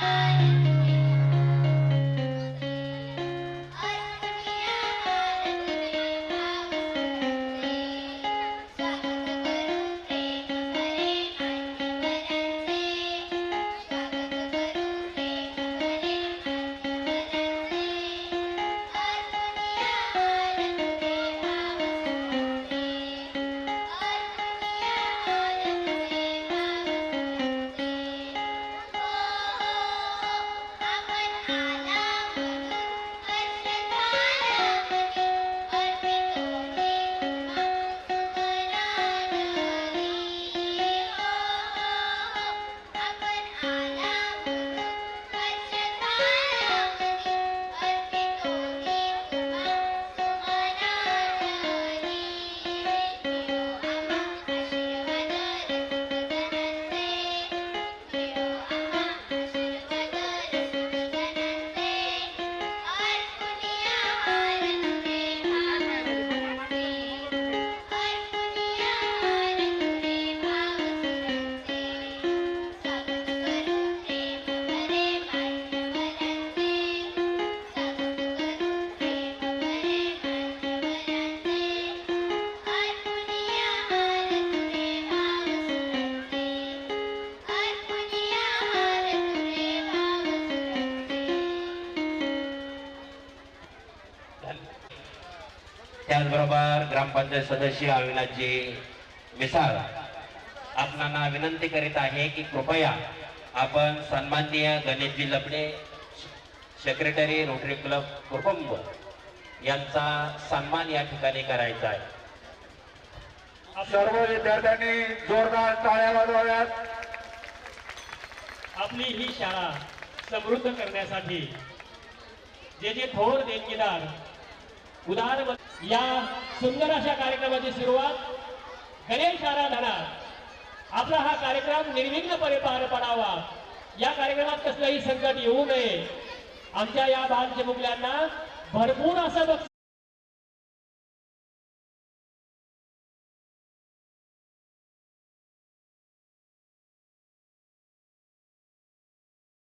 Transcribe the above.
Música त्याचबरोबर ग्रामपंचायत सदस्य अविनाशजी मिसाळ आपणांना विनंती करीत आहे की कृपया आपण सन्माननीय Ganeshji Lapde secretary Rotary club कुटुंब यांचा सन्मान या ठिकाणी करायचा आहे. सर्व विद्यार्थ्यांनी जोरदार टाळ्या वाजवाव्यात. आपली ही शाळा समृद्ध करण्यासाठी जे जे थोर देणगीदार उदार या सुंदर अशा कार्यक्रमाची सुरुवात गणेश आराधना. आपला हा कार्यक्रम निर्विघ्नपणे पार पडावा. या कार्यक्रमात कसलंही संकट येऊ नये. आमच्या या बाल चिमुकल्यांना भरपूर असं बक्षीस